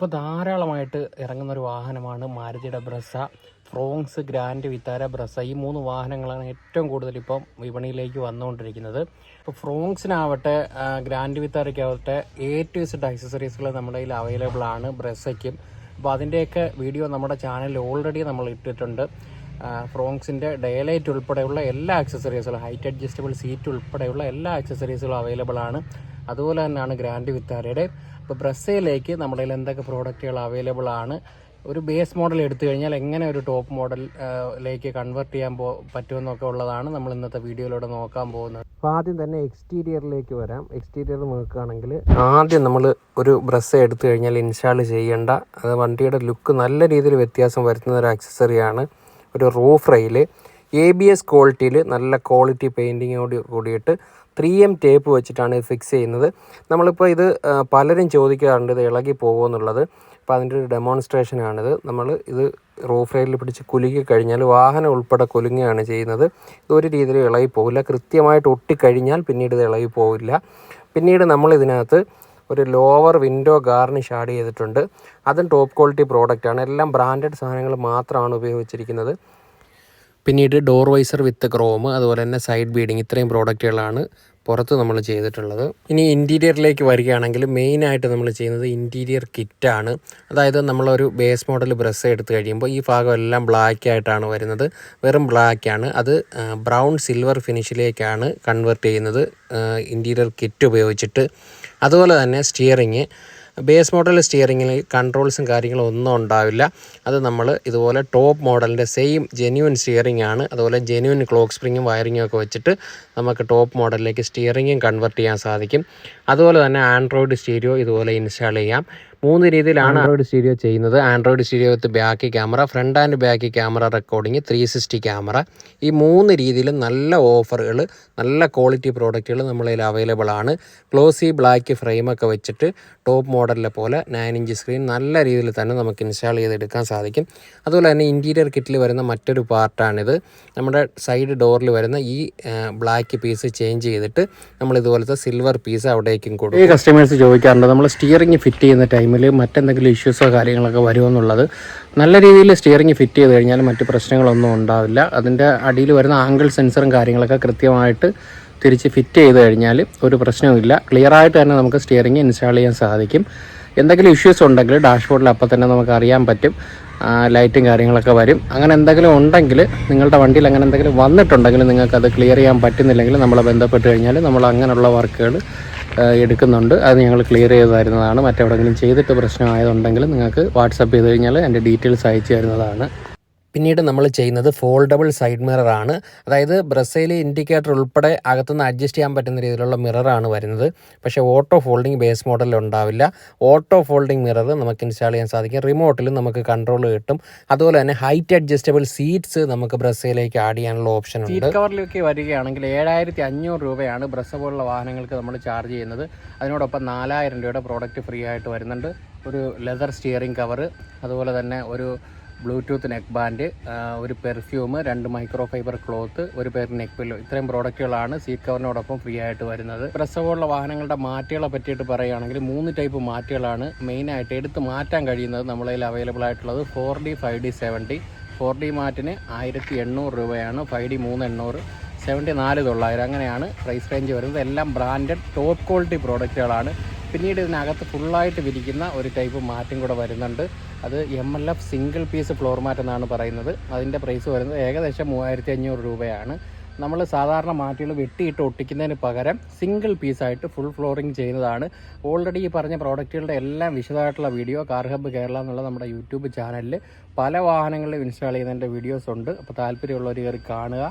ഇപ്പോൾ ധാരാളമായിട്ട് ഇറങ്ങുന്ന ഒരു വാഹനമാണ് മാരുതിയുടെ Brezza. Fronx Grand Vitara Brezza. ഈ മൂന്ന് വാഹനങ്ങളാണ് ഏറ്റവും കൂടുതൽ ഇപ്പം വിപണിയിലേക്ക് വന്നുകൊണ്ടിരിക്കുന്നത്. ഇപ്പോൾ ഫ്രോങ്സിനാവട്ടെ ഗ്രാൻഡ് വിത്താരയ്ക്കാവട്ടെ എ ടു സെഡ് അക്സസറീസുകൾ നമ്മുടെ കയ്യിൽ അവൈലബിൾ ആണ് ബ്രസയ്ക്കും. അപ്പോൾ അതിന്റെയൊക്കെ വീഡിയോ നമ്മുടെ ചാനലിൽ ഓൾറെഡി നമ്മൾ ഇട്ടിട്ടുണ്ട്. ഫ്രോങ്സിന്റെ ഡേലൈറ്റ് ഉൾപ്പെടെയുള്ള എല്ലാ ആക്സസറീസുകളും ഹൈറ്റ് അഡ്ജസ്റ്റബിൾ സീറ്റ് ഉൾപ്പെടെയുള്ള എല്ലാ ആക്സസറീസുകളും അവൈലബിൾ ആണ്. അതുപോലെ തന്നെയാണ് ഗ്രാൻഡ് വിത്താരയുടെ ഇപ്പോൾ ബ്രസയിലേക്ക് നമ്മുടെ കയ്യിൽ എന്തൊക്കെ പ്രോഡക്റ്റുകൾ അവൈലബിൾ ആണ്. ഒരു ബേസ് മോഡൽ എടുത്തു കഴിഞ്ഞാൽ എങ്ങനെ ഒരു ടോപ്പ് മോഡലിലേക്ക് കൺവേർട്ട് ചെയ്യാൻ പോ പറ്റുമെന്നൊക്കെ ഉള്ളതാണ് നമ്മൾ ഇന്നത്തെ വീഡിയോയിലൂടെ നോക്കാൻ പോകുന്നത്. അപ്പോൾ ആദ്യം തന്നെ എക്സ്റ്റീരിയറിലേക്ക് വരാം. എക്സ്റ്റീരിയർ നോക്കുകയാണെങ്കിൽ ആദ്യം നമ്മൾ ഒരു ബ്രസ് എടുത്തു കഴിഞ്ഞാൽ ഇൻസ്റ്റാൾ ചെയ്യേണ്ട. അത് വണ്ടിയുടെ ലുക്ക് നല്ല രീതിയിൽ വ്യത്യാസം വരുത്തുന്ന ഒരു ആക്സസറിയാണ് ഒരു roof rail A B S ക്വാളിറ്റിയിൽ നല്ല ക്വാളിറ്റി പെയിന്റിങ്ങോട് കൂടിയിട്ട് ത്രീ എം ടേപ്പ് വെച്ചിട്ടാണ് ഇത് ഫിക്സ് ചെയ്യുന്നത്. നമ്മളിപ്പോൾ ഇത് പലരും ചോദിക്കാറുണ്ട് ഇത് ഇളകി പോകുമോ എന്നുള്ളത്. അപ്പോൾ അതിന്റെ ഒരു ഡെമോൺസ്ട്രേഷനാണിത് നമ്മൾ ഇത് റൂഫ് റെയിലിൽ പിടിച്ച് കുലുക്കി കഴിഞ്ഞാൽ വാഹനം ഉൾപ്പെടെ കുലുങ്ങുകയാണ് ചെയ്യുന്നത്. ഇത് ഒരു രീതിയിൽ ഇളകി പോകില്ല കൃത്യമായിട്ട് ഒട്ടിക്കഴിഞ്ഞാൽ പിന്നീട് ഇത് ഇളകി പോകില്ല പിന്നീട് നമ്മൾ ഇതിനകത്ത് ഒരു ലോവർ വിൻഡോ ഗാർണിഷ് ആഡ് ചെയ്തിട്ടുണ്ട്. അതും ടോപ്പ് ക്വാളിറ്റി പ്രോഡക്റ്റാണ് എല്ലാം ബ്രാൻഡഡ് സാധനങ്ങൾ മാത്രമാണ് ഉപയോഗിച്ചിരിക്കുന്നത്. പിന്നീട് ഡോർ വൈസർ വിത്ത് ക്രോം അതുപോലെ തന്നെ സൈഡ് ബീഡിങ് ഇത്രയും പ്രോഡക്റ്റുകളാണ് പുറത്ത് നമ്മൾ ചെയ്തിട്ടുള്ളത്. ഇനി ഇന്റീരിയറിലേക്ക് വരികയാണെങ്കിൽ മെയിനായിട്ട് നമ്മൾ ചെയ്യുന്നത് ഇന്റീരിയർ കിറ്റാണ് അതായത് നമ്മളൊരു ബേസ് മോഡൽ ബ്രസ് എടുത്തു കഴിയുമ്പോൾ ഈ ഭാഗം എല്ലാം ബ്ലാക്ക് ആയിട്ടാണ് വരുന്നത്. വെറും ബ്ലാക്ക് ആണ്. അത് ബ്രൗൺ സിൽവർ ഫിനിഷിലേക്കാണ് കൺവെർട്ട് ചെയ്യുന്നത് ഇന്റീരിയർ കിറ്റ് ഉപയോഗിച്ചിട്ട്. അതുപോലെ തന്നെ സ്റ്റിയറിങ് ബേസ് മോഡൽ സ്റ്റിയറിങ്ങിൽ കൺട്രോൾസും കാര്യങ്ങളും ഒന്നും ഉണ്ടാവില്ല. അത് നമ്മൾ ഇതുപോലെ ടോപ്പ് മോഡലിന്റെ സെയിം ജെന്യൂൻ സ്റ്റിയറിംഗ് ആണ്. അതുപോലെ ജെന്യൂൻ ക്ലോക്ക് സ്പ്രിങ്ങും വയറിങ്ങും ഒക്കെ വെച്ചിട്ട് നമുക്ക് ടോപ്പ് മോഡലിലേക്ക് സ്റ്റിയറിങ്ങും കൺവെർട്ട് ചെയ്യാൻ സാധിക്കും. അതുപോലെ തന്നെ ആൻഡ്രോയിഡ് സ്റ്റീരിയോ ഇതുപോലെ ഇൻസ്റ്റാൾ ചെയ്യാം. മൂന്ന് രീതിയിലാണ് ആൻഡ്രോയിഡ് സ്റ്റീരിയോ ചെയ്യുന്നത്. Android stereo with back camera front and back camera recording three sixty camera. ഈ മൂന്ന് രീതിയിലും നല്ല ഓഫറുകൾ നല്ല ക്വാളിറ്റി പ്രോഡക്റ്റുകൾ നമ്മളതിൽ അവൈലബിൾ ആണ്. ഗ്ലോസി ബ്ലാക്ക് ഫ്രെയിമൊക്കെ വെച്ചിട്ട് ടോപ്പ് മോഡലിലെ പോലെ നയൻ ഇഞ്ച് സ്ക്രീൻ നല്ല രീതിയിൽ തന്നെ നമുക്ക് ഇൻസ്റ്റാൾ ചെയ്തെടുക്കാൻ സാധിക്കും. അതുപോലെ തന്നെ ഇന്റീരിയർ കിറ്റിൽ വരുന്ന മറ്റൊരു പാർട്ടാണിത് നമ്മുടെ സൈഡ് ഡോറിൽ വരുന്ന ഈ ബ്ലാക്ക് പീസ് ചേഞ്ച് ചെയ്തിട്ട് നമ്മൾ ഇതുപോലത്തെ സിൽവർ പീസ് അവിടേക്കും കൊടുക്കും. ഈ കസ്റ്റമേഴ്സ് ചോദിക്കാറുണ്ട് നമ്മൾ സ്റ്റിയറിംഗ് ഫിറ്റ് ചെയ്യുന്ന ടൈമിൽ മറ്റെന്തെങ്കിലും ഇഷ്യൂസോ കാര്യങ്ങളൊക്കെ വരുമെന്നുള്ളത് നല്ല രീതിയിൽ സ്റ്റിയറിംഗ് ഫിറ്റ് ചെയ്ത് കഴിഞ്ഞാൽ മറ്റ് പ്രശ്നങ്ങളൊന്നും ഉണ്ടാവില്ല. അതിന്റെ അടിയിൽ വരുന്ന ആംഗിൾ സെൻസറും കാര്യങ്ങളൊക്കെ കൃത്യമായിട്ട് തിരിച്ച് ഫിറ്റ് ചെയ്ത് കഴിഞ്ഞാൽ ഒരു പ്രശ്നവുമില്ല. ഇല്ല ക്ലിയറായിട്ട് തന്നെ നമുക്ക് സ്റ്റിയറിംഗ് ഇൻസ്റ്റാൾ ചെയ്യാൻ സാധിക്കും. എന്തെങ്കിലും ഇഷ്യൂസ് ഉണ്ടെങ്കിൽ ഡാഷ്ബോർഡിൽ അപ്പോൾ തന്നെ നമുക്ക് അറിയാൻ പറ്റും. ലൈറ്റും കാര്യങ്ങളൊക്കെ വരും. അങ്ങനെ എന്തെങ്കിലും ഉണ്ടെങ്കിൽ നിങ്ങളുടെ വണ്ടിയിൽ അങ്ങനെ എന്തെങ്കിലും വന്നിട്ടുണ്ടെങ്കിൽ നിങ്ങൾക്ക് അത് ക്ലിയർ ചെയ്യാൻ പറ്റുന്നില്ലെങ്കിൽ നമ്മളെ ബന്ധപ്പെട്ട് കഴിഞ്ഞാൽ നമ്മൾ അങ്ങനെയുള്ള വർക്കുകൾ എടുക്കുന്നുണ്ട്. അത് ഞങ്ങൾ ക്ലിയർ ചെയ്ത് തരുന്നതാണ് മറ്റെവിടെങ്കിലും ചെയ്തിട്ട് പ്രശ്നമായതുണ്ടെങ്കിൽ നിങ്ങൾക്ക് വാട്സപ്പ് ചെയ്ത് കഴിഞ്ഞാൽ എന്റെ ഡീറ്റെയിൽസ് അയച്ചു തരുന്നതാണ്. പിന്നീട് നമ്മൾ ചെയ്യുന്നത് ഫോൾഡബിൾ സൈഡ് മിററാണ് അതായത് ബ്രസയിൽ ഇൻഡിക്കേറ്റർ ഉൾപ്പെടെ അകത്തുനിന്ന് അഡ്ജസ്റ്റ് ചെയ്യാൻ പറ്റുന്ന രീതിയിലുള്ള മിററാണ് വരുന്നത്. പക്ഷേ ഓട്ടോ ഫോൾഡിംഗ് ബേസ് മോഡലിൽ ഉണ്ടാവില്ല. ഓട്ടോ ഫോൾഡിംഗ് മിറർ നമുക്ക് ഇൻസ്റ്റാൾ ചെയ്യാൻ സാധിക്കും. റിമോട്ടിലും നമുക്ക് കൺട്രോൾ കിട്ടും. അതുപോലെ തന്നെ ഹൈറ്റ് അഡ്ജസ്റ്റബിൾ സീറ്റ്സ് നമുക്ക് ബ്രസയിലേക്ക് ആഡ് ചെയ്യാനുള്ള ഓപ്ഷൻ ഉണ്ട്. കവറിലേക്ക് വരികയാണെങ്കിൽ ഏഴായിരത്തി അഞ്ഞൂറ് രൂപയാണ് ബ്രസ പോലുള്ള വാഹനങ്ങൾക്ക് നമ്മൾ ചാർജ് ചെയ്യുന്നത്. അതിനോടൊപ്പം നാലായിരം രൂപയുടെ പ്രോഡക്റ്റ് ഫ്രീ ആയിട്ട് വരുന്നുണ്ട്. ഒരു ലെതർ സ്റ്റിയറിംഗ് കവർ അതുപോലെ തന്നെ ഒരു ബ്ലൂടൂത്ത് നെക്ക് ബാൻഡ് ഒരു പെർഫ്യൂം രണ്ട് മൈക്രോ ഫൈബർ ക്ലോത്ത് ഒരു പേർ നെക്ക് പില്ലോ. ഇത്രയും പ്രോഡക്റ്റുകളാണ് സീറ്റ് കവറിനോടൊപ്പം ഫ്രീ ആയിട്ട് വരുന്നത്. പ്രസവമുള്ള വാഹനങ്ങളുടെ മാറ്റുകളെ പറ്റിയിട്ട് പറയുകയാണെങ്കിൽ മൂന്ന് ടൈപ്പ് മാറ്റുകളാണ് മെയിനായിട്ട് എടുത്ത് മാറ്റാൻ കഴിയുന്നത് നമ്മളതിൽ അവൈലബിൾ ആയിട്ടുള്ളത്. Four D five D seven D. Four D മാറ്റിന് ആയിരത്തി എണ്ണൂറ് രൂപയാണ്. ഫൈവ് ഡി മൂന്ന് എണ്ണൂറ് സെവന്റി നാല് തൊള്ളായിരം. അങ്ങനെയാണ് പ്രൈസ് റേഞ്ച് വരുന്നത്. എല്ലാം ബ്രാൻഡഡ് ടോപ്പ് ക്വാളിറ്റി പ്രോഡക്റ്റുകളാണ്. പിന്നീട് ഇതിനകത്ത് ഫുള്ളായിട്ട് വിരിക്കുന്ന ഒരു ടൈപ്പ് മാറ്റം കൂടെ വരുന്നുണ്ട്. അത് M L F single piece floor mat എന്നാണ് പറയുന്നത്. അതിന്റെ പ്രൈസ് വരുന്നത് ഏകദേശം മൂവായിരത്തി അഞ്ഞൂറ് രൂപയാണ്. നമ്മൾ സാധാരണ മാറ്റുകൾ വെട്ടിയിട്ട് ഒട്ടിക്കുന്നതിന് പകരം സിംഗിൾ പീസായിട്ട് ഫുൾ ഫ്ലോറിങ് ചെയ്യുന്നതാണ്. ഓൾറെഡി ഈ പറഞ്ഞ പ്രോഡക്റ്റുകളുടെ എല്ലാം വിശദമായിട്ടുള്ള വീഡിയോ കാർ ഹബ്ബ് കേരള എന്നുള്ള നമ്മുടെ യൂട്യൂബ് ചാനലിൽ പല വാഹനങ്ങളിലും ഇൻസ്റ്റാൾ ചെയ്യുന്നതിന്റെ വീഡിയോസ് ഉണ്ട്. അപ്പോൾ താല്പര്യമുള്ളവർ കയറി കാണുക.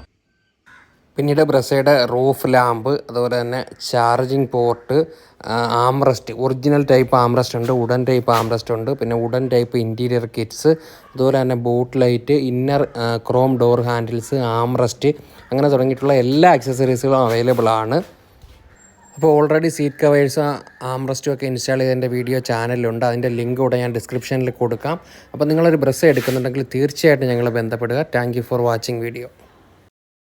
പിന്നീട് ബ്രസയുടെ റൂഫ് ലാമ്പ് അതുപോലെ തന്നെ charging port armrest original type armrest ഉണ്ട് ഉഡൻ ടൈപ്പ് ആംറസ്റ്റ് ഉണ്ട് പിന്നെ ഉഡൻ ടൈപ്പ് ഇന്റീരിയർ കിറ്റ്സ് അതുപോലെ തന്നെ boot light inner chrome door handles armrest അങ്ങനെ തുടങ്ങിയിട്ടുള്ള എല്ലാ അക്സസറീസുകളും അവൈലബിൾ ആണ്. അപ്പോൾ ഓൾറെഡി സീറ്റ് കവേഴ്സ് ആംറസ്റ്റും ഒക്കെ ഇൻസ്റ്റാൾ ചെയ്തതിന്റെ വീഡിയോ ചാനലിലുണ്ട് അതിന്റെ ലിങ്ക് കൂടെ ഞാൻ ഡിസ്ക്രിപ്ഷനിൽ കൊടുക്കാം. അപ്പോൾ നിങ്ങളൊരു ബ്രസ് എടുക്കുന്നുണ്ടെങ്കിൽ തീർച്ചയായിട്ടും ഞങ്ങളെ ബന്ധപ്പെടുക. Thank for watching video.